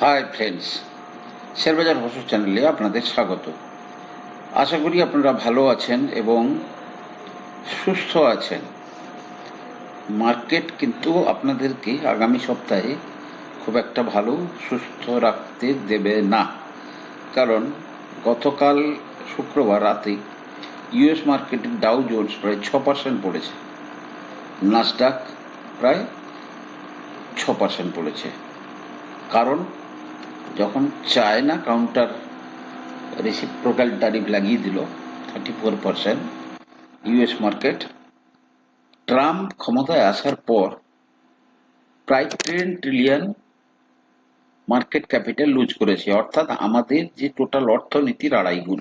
High friends, শেয়ারবাজার বসু চ্যানেলে আপনাদের স্বাগত। আশা করি আপনারা ভালো আছেন এবং সুস্থ আছেন। মার্কেট কিন্তু আপনাদেরকে আগামী সপ্তাহে খুব একটা ভালো সুস্থ রাখতে দেবে না। কারণ গতকাল শুক্রবার রাতে ইউএস মার্কেটের ডাউ জোন্স প্রায় ছ পার্সেন্ট পড়েছে। নাসডাক প্রায় ছ পার্সেন্ট পড়েছে। কারণ যখন চায়না কাউন্টার রেসিপ্রোকাল ট্যারিফ লাগিয়ে দিল thirty four percent US market Trump ক্ষমতায় আসার পর প্রায় ten trillion market capital lose করেছে। অর্থাৎ আমাদের যে টোটাল অর্থনীতির আড়াই গুণ।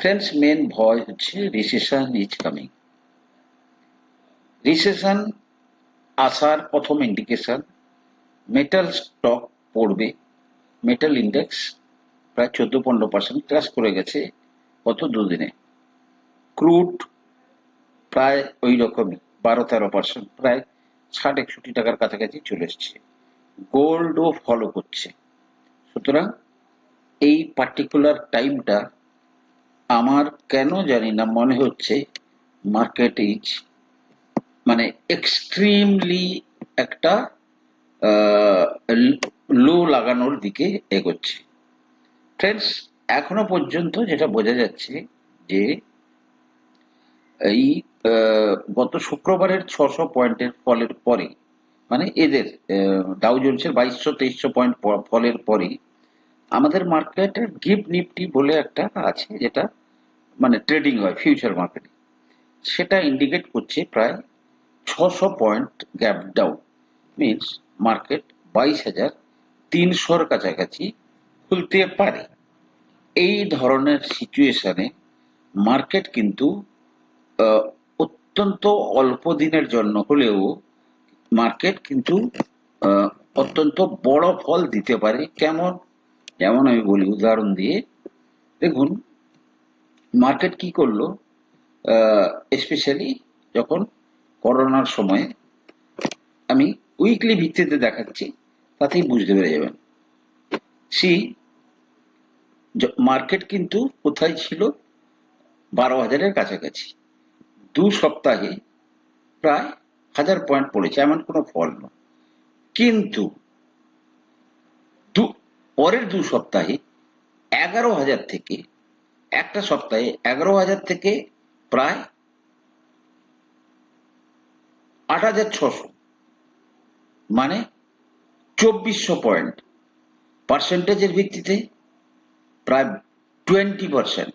ফ্রেন্ডস মেন ভয় হচ্ছে রিসেশন ইজ কামিং রিসেশন আসার প্রথম ইন্ডিকেশন মেটাল স্টক পড়বে। মেটাল ইন্ডেক্স প্রায় চোদ্দ পনেরো পার্সেন্ট ক্রাশ করে গেছে গত দুদিনে। ক্রুড প্রায় ওই রকমই বারো তেরো পার্সেন্ট প্রায় ষাট একষট্টি টাকার কাছাকাছি চলে এসছে। গোল্ডও ফলো করছে। সুতরাং এই পার্টিকুলার টাইমটা আমার কেন জানি না মনে হচ্ছে মার্কেট ইজ মানে এক্সট্রিমলি একটা লো লাগানোর দিকে এগোচ্ছে। ফ্রেন্ডস এখনও পর্যন্ত যেটা বোঝা যাচ্ছে যে এই গত শুক্রবারের ছশো পয়েন্টের ফলের পরে মানে এদের ডাউ জোন্সের বাইশশো তেইশশো পয়েন্ট ফলের পরে আমাদের মার্কেটে গিফট নিফটি বলে একটা আছে যেটা মানে ট্রেডিং হয়, ফিউচার মার্কেটে। সেটা ইন্ডিকেট করছে প্রায় ছশো point gap down. Means market বাইশ হাজার তিনশোর কাছাকাছি খুলতে পারে। এই ধরনের সিচুয়েশনে মার্কেট কিন্তু অত্যন্ত অল্প দিনের জন্য হলেও মার্কেট কিন্তু অত্যন্ত বড় ফল দিতে পারে। কেমন? যেমন আমি বলি, উদাহরণ দিয়ে, দেখুন মার্কেট কি করল? স্পেশালি যখন করোনার সময় আমি উইকলি ভিত্তিতে দেখাচ্ছি। তাতেই বুঝতে পেরে যাবেন। সি মার্কেট কিন্তু কোথায় ছিল? বারো হাজারের কাছাকাছি। দু সপ্তাহে প্রায় হাজার পয়েন্ট পড়েছে, এমন কোনো ফল নয়। কিন্তু দু, পরের দু সপ্তাহে এগারো হাজার থেকে, একটা সপ্তাহে এগারো হাজার থেকে প্রায় আট হাজার ছশো মানে চব্বিশশো পয়েন্ট পার্সেন্টেজের ভিত্তিতে প্রায় টোয়েন্টি পার্সেন্ট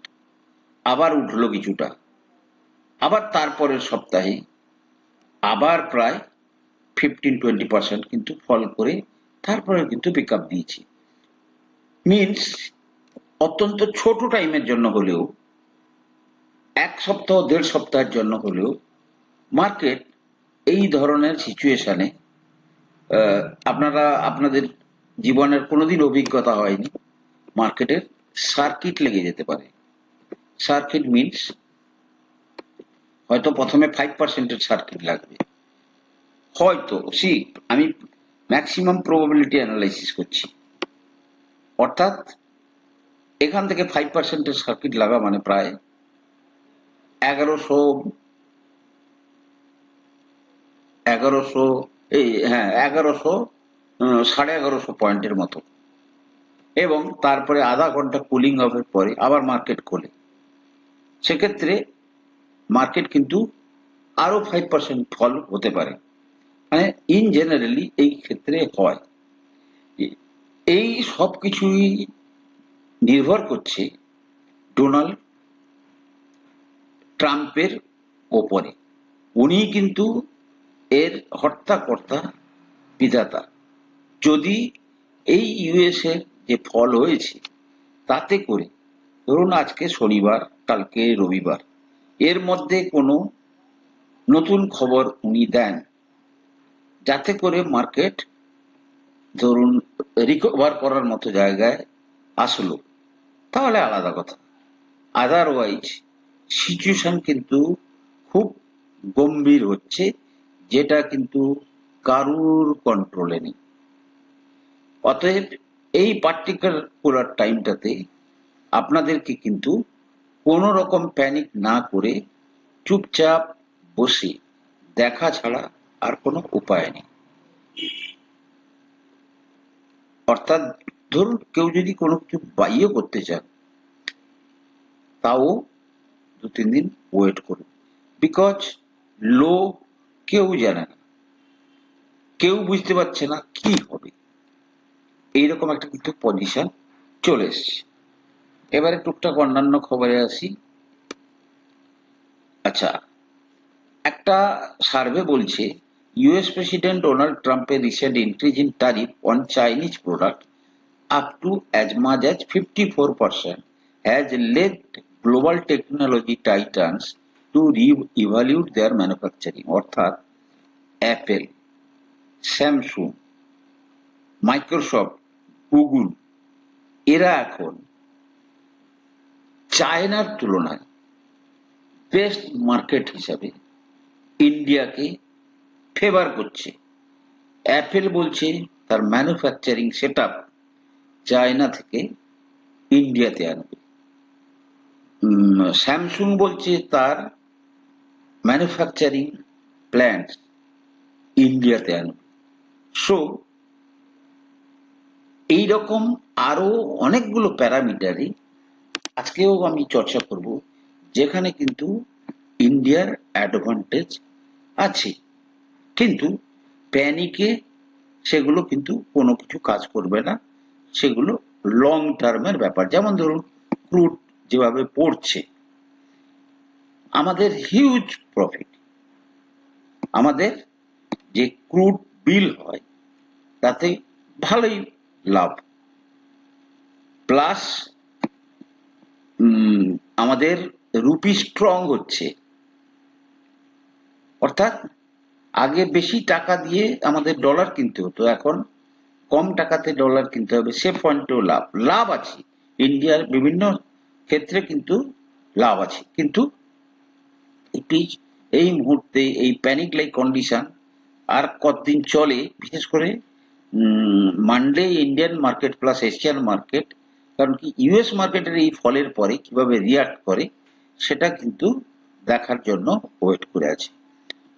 আবার উঠল কিছুটা। আবার তারপরের সপ্তাহে আবার প্রায় ফিফটিন টোয়েন্টি পার্সেন্ট কিন্তু ফল করে তারপরে কিন্তু পিক আপ দিয়েছি। মিনস অত্যন্ত ছোট টাইমের জন্য হলেও, এক সপ্তাহ, দেড় সপ্তাহের জন্য হলেও মার্কেট এই ধরনের সিচুয়েশনে আপনারা আপনাদের জীবনের কোনোদিন অভিজ্ঞতা হয়নি মার্কেটের সার্কিট লেগে যেতে পারে। সার্কিট মিনস হয়তো প্রথমে ফাইভ পার্সেন্টের সার্কিট লাগবে। হয়তো সি আমি ম্যাক্সিমাম প্রবাবিলিটি অ্যানালাইসিস করছি। অর্থাৎ এখান থেকে ফাইভ পার্সেন্টের সার্কিট লাগা মানে প্রায় এগারোশো এগারোশো এই হ্যাঁ এগারোশো সাড়ে এগারোশো পয়েন্টের মতো। এবং তারপরে আধা ঘণ্টা কুলিং অফের পরে আবার মার্কেট খোলে। সেক্ষেত্রে মার্কেট কিন্তু আরও ফাইভ পার্সেন্ট ফল হতে পারে। মানে ইন জেনারেলি এই ক্ষেত্রে হয়। এই সব কিছুই নির্ভর করছে ডোনাল্ড ট্রাম্পের ওপরে। উনি কিন্তু এর হর্তাকর্তা বিধাতা। যদি এই ইউএস এর যে ফল হয়েছে, তাতে করে ধরুন আজকে শনিবার, কালকে রবিবার, এর মধ্যে কোনো নতুন খবর উনি দেন, যাতে করে মার্কেট ধরুন রিকভার করার মতো জায়গায় আসলো, তাহলে আলাদা কথা। আদারওয়াইজ সিচুয়েশন কিন্তু খুব গম্ভীর হচ্ছে। যেটা কিন্তু কারুর কন্ট্রোলে নেই। অতএব এই পার্টিকুলার টাইমটাতে আপনাদেরকে কিন্তু কোনো রকম প্যানিক না করে চুপচাপ বসে দেখা ছাড়া আর কোনো উপায় নেই। অর্থাৎ ধরুন কেউ যদি কোনো কিছু বাইও করতে চান তাও দু তিন দিন ওয়েট করুন। বিকজ লো কেউ জানে না। কেউ বুঝতে পারছে না কি হবে। এইরকম একটা কিন্তু পজিশন চলে এসছে। এবারে টুকটাক অন্যান্য খবরে আসি। আচ্ছা একটা সার্ভে বলছে ইউএস প্রেসিডেন্ট ডোনাল্ড ট্রাম্পের recent increase in tariff on Chinese product up to as much as fifty four percent has led global technology titans to reevaluate their manufacturing অর্থাৎ অ্যাপেল স্যামসুং মাইক্রোসফট গুগল এরা এখন চায়নার তুলনায় best market হিসাবে ইন্ডিয়াকে favour করছে। Apple বলছে তার ম্যানুফ্যাকচারিং সেট চায়না থেকে ইন্ডিয়াতে আনবে। স্যামসুং বলছে তার ম্যানুফ্যাকচারিং প্ল্যান্ট ইন্ডিয়াতে আনবে সো এইরকম আরও অনেকগুলো প্যারামিটারে আজকেও আমি চর্চা করব, যেখানে কিন্তু ইন্ডিয়ার অ্যাডভান্টেজ আছে। কিন্তু প্যানিকে সেগুলো কিন্তু কোনো কিছু কাজ করবে না। সেগুলো লং টার্মের ব্যাপার। যেমন ধরুন ক্রুড যেভাবে পড়ছে। আমাদের হিউজ প্রফিট আমাদের যে ক্রুড বিল হয়, তাতে ভালোই লাভ। প্লাস আমাদের রুপি স্ট্রং হচ্ছে। অর্থাৎ, আগে বেশি টাকা দিয়ে আমাদের ডলার কিনতে হতো, এখন কম টাকাতে ডলার কিনতে হবে, সে পয়েন্টেও লাভ। লাভ আছে। ইন্ডিয়ার বিভিন্ন ক্ষেত্রে কিন্তু লাভ আছে। কিন্তু এটি এই মুহূর্তে এই প্যানিক লাইক কন্ডিশন আর কতদিন চলে, বিশেষ করে Monday Indian market plus Asian market কারণ কি ইউএস মার্কেটের এই ফলের পরে কীভাবে রিয়াক্ট করে, সেটা কিন্তু দেখার জন্য ওয়েট করে আছে।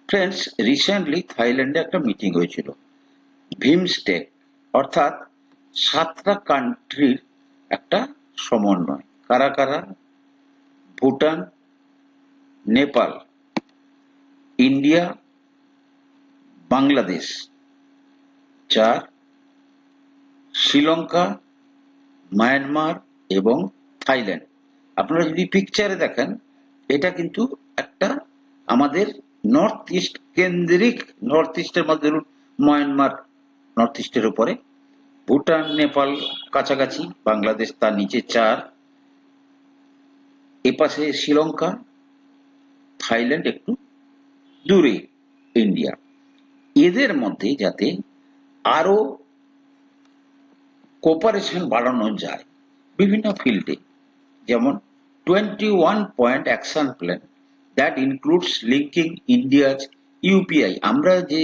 ফ্রেন্ডস রিসেন্টলি থাইল্যান্ডে একটা মিটিং হয়েছিল ভীমস্টেক অর্থাৎ সাতটা কান্ট্রির একটা সমন্বয়। কারা কারা? ভুটান নেপাল, ইন্ডিয়া, বাংলাদেশ, চার, শ্রীলঙ্কা, মায়ানমার এবং থাইল্যান্ড। আপনারা যদি পিকচারে দেখেন, এটা কিন্তু একটা আমাদের নর্থ ইস্ট কেন্দ্রিক নর্থ ইস্টের মধ্যে মায়ানমার নর্থ ইস্টের উপরে। ভুটান, নেপাল কাছাকাছি, বাংলাদেশ তার নিচে চার। এপাশে শ্রীলঙ্কা থাইল্যান্ড একটু দূরে, ইন্ডিয়া। এদের মধ্যে যাতে আরও কোপারেশন বাড়ানো যায় বিভিন্ন ফিল্ডে যেমন twenty one point action plan that includes linking India's UPI আমরা যে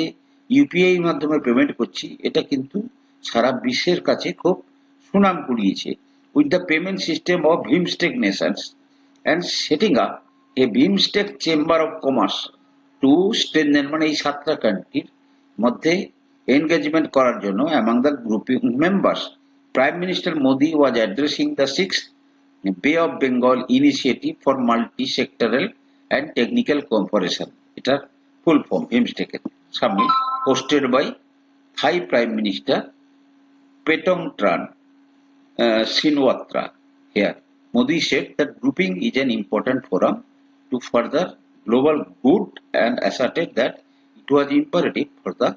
ইউপিআই মাধ্যমে পেমেন্ট করছি, এটা কিন্তু সারা বিশ্বের কাছে খুব সুনাম কুড়িয়েছে। With the payment system of BIMSTEC nations and setting up a BIMSTEC chamber of commerce to strengthen মানে এই সাতটা কান্ট্রির মধ্যে এনগেজমেন্ট করার জন্য among the grouping members prime minister Modi was addressing the six bay of Bengal initiative for multi sectoral and technical cooperation এটার full form ভীমস্টেকের summit hosted by Thai prime minister Paetongtarn Shinawatra here Modi set the grouping is an important forum to further global good and asserted that it was imperative for the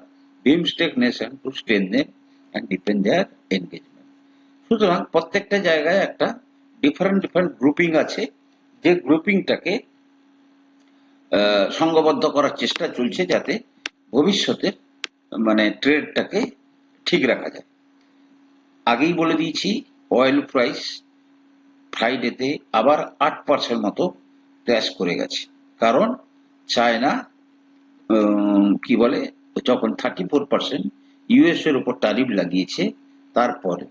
BIMSTEC nation to strengthen and deepen their engagement. সুতরাং প্রত্যেকটা জায়গায় একটা different different grouping আছে যে গ্রুপিংটাকে সংঘবদ্ধ করার চেষ্টা চলছে যাতে ভবিষ্যতে মানে ট্রেডটাকে ঠিক রাখা যায় আগেই বলে দিয়েছি অয়েল প্রাইস ফ্রাইডেতে আবার আট পার্সেন্ট মতো ক্র্যাশ করে গেছে। কারণ চায়না কি বলে, যখন থার্টি ফোর পার্সেন্ট ইউএস এর উপর টারিফ লাগিয়েছে, তারপরে।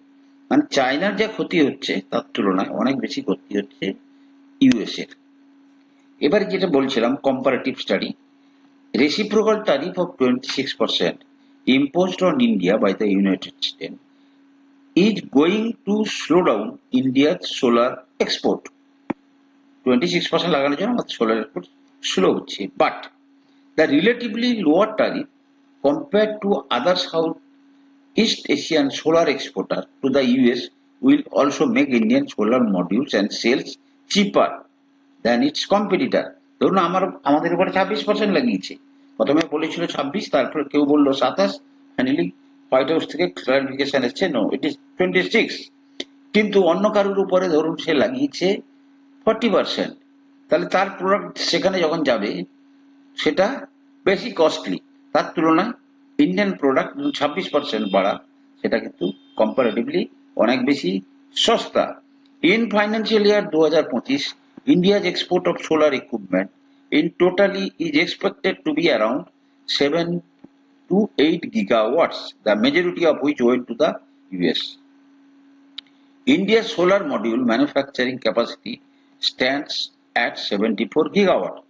মানে চায়নার যা ক্ষতি হচ্ছে, তার তুলনায় অনেক বেশি ক্ষতি হচ্ছে ইউএস এর। এবারে যেটা বলছিলাম comparative study reciprocal tariff of 26% imposed on India by the United States is going to slow down India's solar export. 26% লাগানোর জন্য আমাদের সোলার এক্সপোর্ট স্লো হচ্ছে। But the relatively lower tariff compare to other south east Asian solar exporter to the US will also make Indian solar modules and cells cheaper then its competitor ধরুন আমার, আমাদের উপরে ছাব্বিশ percent লাগিয়েছে। প্রথমে বলেছিল ছাব্বিশ, তারপর কেউ বলল সাতাশ। ফাইনালি হোয়াইট হাউস থেকে ক্লারিফিকেশন এসছে no it is twenty six কিন্তু অন্য কারোর উপরে ধরুন সে লাগিয়েছে ফর্টি পার্সেন্ট তাহলে তার প্রোডাক্ট সেখানে যখন যাবে সেটা বেশি কস্টলি তার তুলনায় ইন্ডিয়ান প্রোডাক্ট ছাব্বিশ পার্সেন্ট বাড়া সেটা কিন্তু কম্পারেটিভলি অনেক বেশি সস্তা। ইন ফাইন্যান্সিয়াল ইয়ার দু হাজার পঁচিশ India's export of solar equipment in totally is expected to be around 7 to 8 gigawatts, the majority of which went to the US. India's solar module manufacturing capacity stands at 74 gigawatt,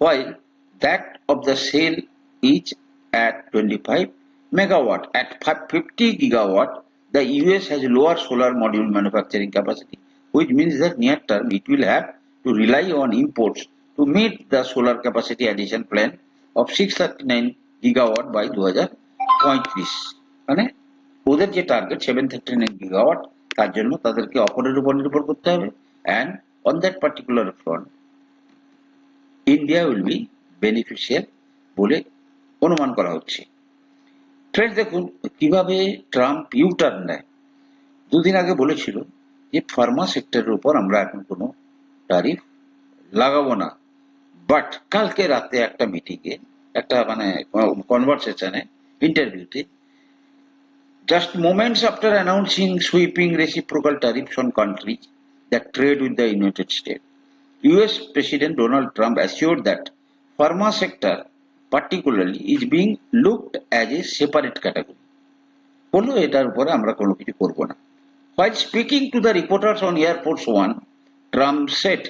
while that of the cell is at 25 megawatt. At 50 gigawatt, the US has lower solar module manufacturing capacity, which means that near term it will have to rely on imports to meet the solar capacity addition plan of 639 gigawatt by 2035 মানে ওদের যে target seven thirty nine gigawatt তার জন্য তাদেরকে অপরের উপর নির্ভর করতে হবে and on that particular front India will be beneficial বলে অনুমান করা হচ্ছে। ফ্রেন্ডস দেখুন, কীভাবে ট্রাম্প ইউটার্ন নেয়। দুদিন আগে বলেছিল যে ফার্মা সেক্টরের উপর আমরা এখন কোনো টারিফ লাগাবো না। বাট কালকে রাতে একটা মিটিংয়ে একটা মানে কনভারসেশনে ইন্টারভিউতে just moments after announcing sweeping reciprocal tariffs on countries that trade with the United States, US President Donald Trump assured that pharma sector particularly is being looked as a separate category. বলল এটার উপরে আমরা কোনো কিছু করব না While speaking to the reporters on Air Force One, Trump said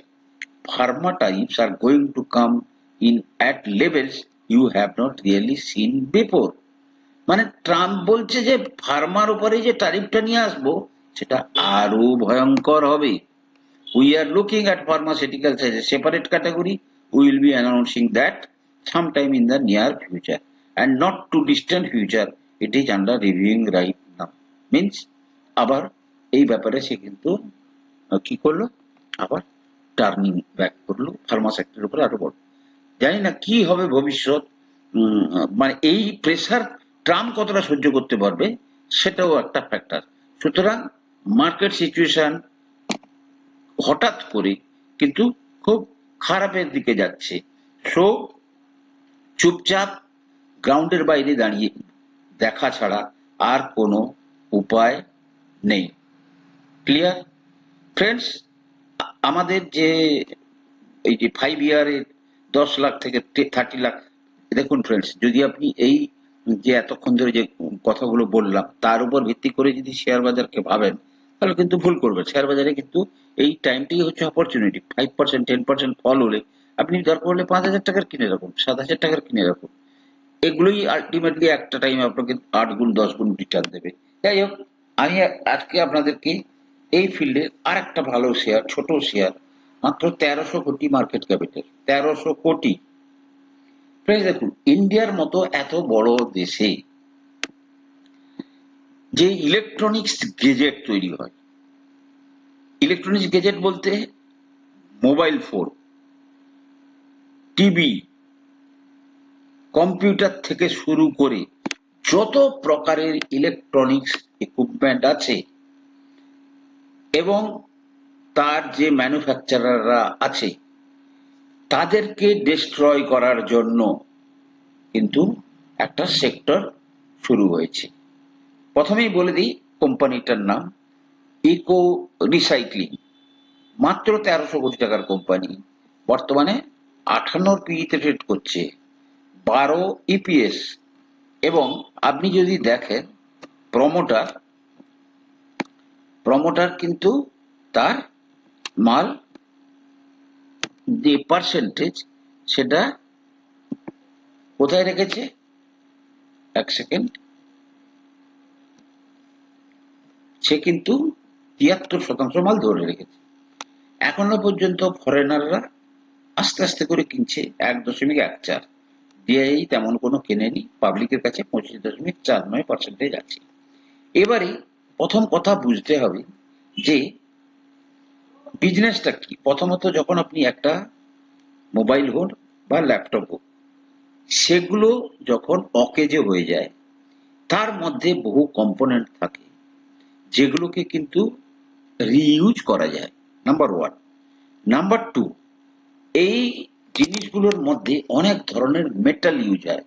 pharma tariffs are going to come in at levels you have not really seen before. মানে Trump বলছে যে ফার্মার উপরে যে ট্যারিফটা নিয়ে আসব সেটা আরও ভয়ঙ্কর হবে we are looking at pharmaceuticals as a separate category we will be announcing that sometime in the near future and not too distant future it is under reviewing right now means আবার এই ব্যাপারে সে কিন্তু কি করল? আবার turning back করল Pharma সেক্টরের উপরে আরও বড়। জানি না কি হবে ভবিষ্যৎ মানে এই প্রেসার ট্রাম্প কতটা সহ্য করতে পারবে, সেটাও একটা ফ্যাক্টর সুতরাং মার্কেট সিচুয়েশন হঠাৎ করে কিন্তু খুব খারাপের দিকে যাচ্ছে। সো চুপচাপ গ্রাউন্ডের বাইরে দাঁড়িয়ে দেখা ছাড়া আর কোনো উপায় নেই। ক্লিয়ার ফ্রেন্ডস আমাদের যে এই যে ফাইভ ইয়ারের দশ লাখ থেকে থার্টি লাখ, দেখুন ফ্রেন্ডস যদি আপনি এই যে এতক্ষণ ধরে যে কথাগুলো বললাম, তার উপর ভিত্তি করে যদি শেয়ার বাজারকে ভাবেন তাহলে কিন্তু ভুল করবেন শেয়ার বাজারে কিন্তু এই টাইমটাই হচ্ছে opportunity five percent ten percent fall হলে আপনি দরকার হলে পাঁচ হাজার টাকার কিনে রাখুন, সাত হাজার টাকার কিনে রাখুন। এগুলোই আলটিমেটলি একটা টাইম আপনাকে আট গুণ, দশ গুণ রিটার্ন দেবে। যাই হোক, আমি আজকে আপনাদেরকে এই ফিল্ডে আর একটা ভালো শেয়ার ছোট শেয়ার মাত্র তেরোশো কোটি মার্কেট ক্যাপিটাল তেরোশো কোটি। দেখুন ইন্ডিয়ার মতো এত বড় দেশে যে ইলেকট্রনিক্স গেজেট তৈরি হয়। ইলেকট্রনিক্স গেজেট বলতে মোবাইল ফোন টিভি কম্পিউটার থেকে শুরু করে যত প্রকারের ইলেকট্রনিক্স ইকুইপমেন্ট আছে এবং তার যে ম্যানুফ্যাকচারাররা আছে, তাদেরকে ডিস্ট্রয় করার জন্য কিন্তু একটা সেক্টর শুরু হয়েছে। প্রথমেই বলে দিই, কোম্পানিটার নাম ইকো রিসাইক্লিং মাত্র তেরোশো কোটি টাকার কোম্পানি। বর্তমানে আঠান্নর পিইতে ট্রেড করছে বারো ইপিএস এবং আপনি যদি দেখেন প্রমোটার প্রমোটার কিন্তু তার মাল যে পার্সেন্টেজ সেটা কোথায় রেখেছে? এক সেকেন্ড সে কিন্তু তিয়াত্তর শতাংশ মাল ধরে রেখেছে। এখনও পর্যন্ত ফরেনাররা আস্তে আস্তে করে কিনছে এক দশমিক এক চার। ডিআই তেমন কোনো কেনেনি পাবলিকের কাছে পঁচিশ দশমিক চার নয় পার্সেন্টেজ আছে। এবারে প্রথম কথা বুঝতে হবে যে বিজনেসটা কি? প্রথমত যখন আপনি একটা মোবাইল হোক বা ল্যাপটপ হোক, সেগুলো যখন অকেজে হয়ে যায়, তার মধ্যে বহু কম্পোনেন্ট থাকে। যেগুলোকে কিন্তু রিইউজ করা যায়। নাম্বার ওয়ান নাম্বার টু এই জিনিসগুলোর মধ্যে অনেক ধরনের মেটাল ইউজ হয়।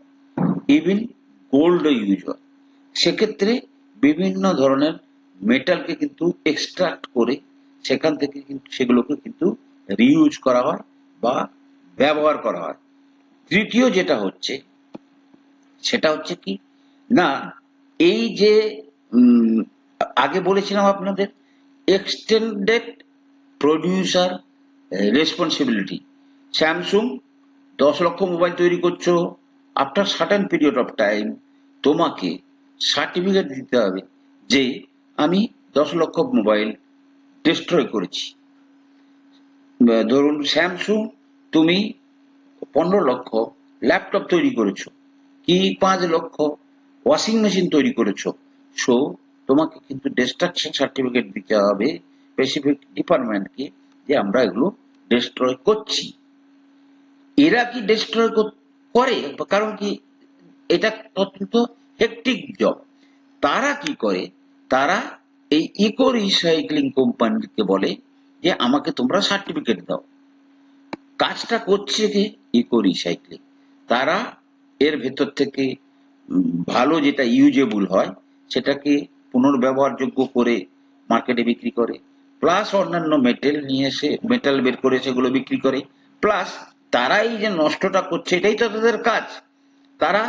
ইভিন গোল্ডও ইউজ হয়। সেক্ষেত্রে বিভিন্ন ধরনের মেটালকে কিন্তু এক্সট্রাক্ট করে সেখান থেকে কিন্তু সেগুলোকে কিন্তু রিইউজ করা হয় বা ব্যবহার করা হয়। তৃতীয় যেটা হচ্ছে, সেটা হচ্ছে কি? না, এই যে আগে বলেছিলাম আপনাদের এক্সটেন্ডেড প্রডিউসার রেসপন্সিবিলিটি স্যামসুং দশ লক্ষ মোবাইল তৈরি করছ after certain period of time তোমাকে সার্টিফিকেট দিতে হবে যে আমি দশ লক্ষ মোবাইল ডিস্ট্রয় করেছি। ধরুন স্যামসুং তুমি পনেরো লক্ষ ল্যাপটপ তৈরি করেছ, কি পাঁচ লক্ষ ওয়াশিং মেশিন তৈরি করেছ সো তোমাকে কিন্তু ডিস্ট্রাকশন সার্টিফিকেট দিতে হবে স্পেসিফিক ডিপার্টমেন্টকে যে আমরা এগুলো ডিস্ট্রয় করছি। এরা কি ডিস্ট্রয় করে কারণ কি এটা অত্যন্ত হেকটিক জব তারা কি করে? তারা এই ইকো রিসাইক্লিং কোম্পানিকে বলে যে আমাকে তোমরা সার্টিফিকেট দাও। কাজটা করছে কি? ইকো রিসাইক্লিং তারা এর ভেতর থেকে ভালো যেটা ইউজেবল হয় সেটাকে পুনর্ব্যবহারযোগ্য করে মার্কেটে বিক্রি করে প্লাস অন্যান্য মেটেল নিয়ে এসে মেটাল বের করে সেগুলো বিক্রি করে প্লাস তারা এই যে নষ্টটা করছে, এটাই তো তাদের কাজ। তারা,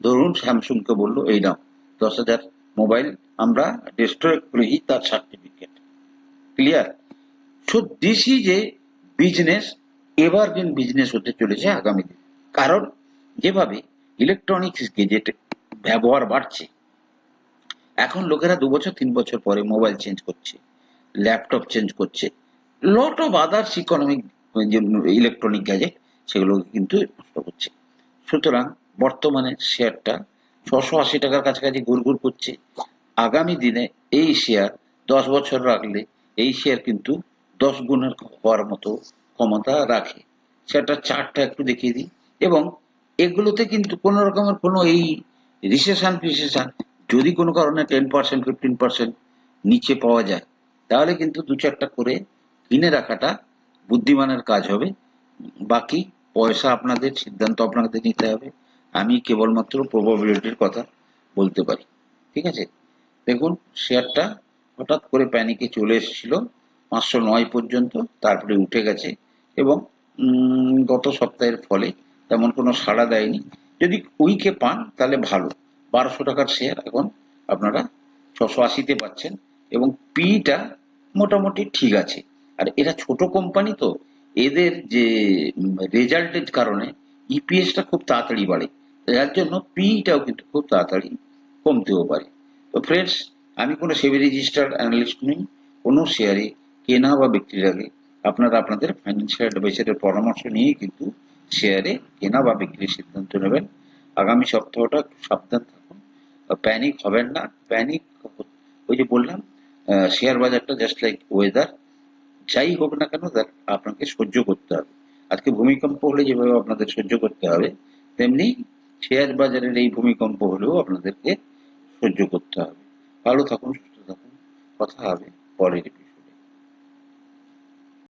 ধরুন স্যামসুংকে বলল, এই নাও, দশ হাজার মোবাইল আমরা ডিস্ট্রয় করেছি তার certificate clear so this is a business evergreen business হতে চলেছে আগামী দিন। কারণ, যেভাবে ইলেকট্রনিক্স গেজেট ব্যবহার বাড়ছে এখন লোকেরা দু বছর, তিন বছর পরে মোবাইল চেঞ্জ করছে ল্যাপটপ চেঞ্জ করছে। Lot of others economic electronic gadget সেগুলো কিন্তু নষ্ট করছে। সুতরাং বর্তমানে শেয়ারটা ছশো আশি টাকার কাছাকাছি ঘুরঘুর করছে। আগামী দিনে এই শেয়ার দশ বছর রাখলে এই শেয়ার কিন্তু দশ গুণের হওয়ার মতো ক্ষমতা রাখে। সেটা চারটা একটু দেখিয়ে দিই। এবং এগুলোতে কিন্তু কোনো রকমের কোনো এই রিসেশন ফিসেশন যদি কোনো কারণে টেন পার্সেন্ট ফিফটিন পার্সেন্ট নিচে পাওয়া যায়, তাহলে কিন্তু দু চারটা করে কিনে রাখাটা বুদ্ধিমানের কাজ হবে। বাকি পয়সা আপনাদের, সিদ্ধান্ত আপনাদের নিতে হবে। আমি কেবলমাত্র প্রবাবিলিটির কথা বলতে পারি। ঠিক আছে? দেখুন, শেয়ারটা হঠাৎ করে প্যানিকে চলে এসেছিল পাঁচশো নয় পর্যন্ত, তারপরে উঠে গেছে এবং গত সপ্তাহের ফলে তেমন কোনো সাড়া দেয়নি। যদি উইকে পান, তাহলে ভালো। বারোশো টাকার শেয়ার এখন আপনারা ছশো আশিতে পাচ্ছেন এবং পিটা মোটামুটি ঠিক আছে। আর এরা ছোট কোম্পানি তো, এদের যে রেজাল্টের কারণে ইপিএসটা খুব তাড়াতাড়ি বাড়ে। যার জন্য পিটাও কিন্তু খুব তাড়াতাড়ি কমতেও পারে। তো ফ্রেন্ডস আমি কোনো সেবি রেজিস্টার্ড অ্যানালিস্ট নই, কোনো শেয়ারে কেনা বা বিক্রির আগে আপনারা আপনাদের ফাইন্যান্সিয়াল অ্যাডভাইসারের পরামর্শ নিয়েই কিন্তু শেয়ারে কেনা বা বিক্রির সিদ্ধান্ত নেবেন। আগামী সপ্তাহটা সাবধান প্যানিক হবেন না প্যানিক ওই যে বললাম শেয়ার বাজারটা জাস্ট লাইক ওয়েদার যাই হোক না কেন আপনাকে সহ্য করতে হবে আজকে ভূমিকম্প হলে যেভাবে আপনাদের সহ্য করতে হবে, তেমনি শেয়ার বাজারের এই ভূমিকম্প হলেও আপনাদেরকে সহ্য করতে হবে ভালো থাকুন, সুস্থ থাকুন, কথা হবে পরের।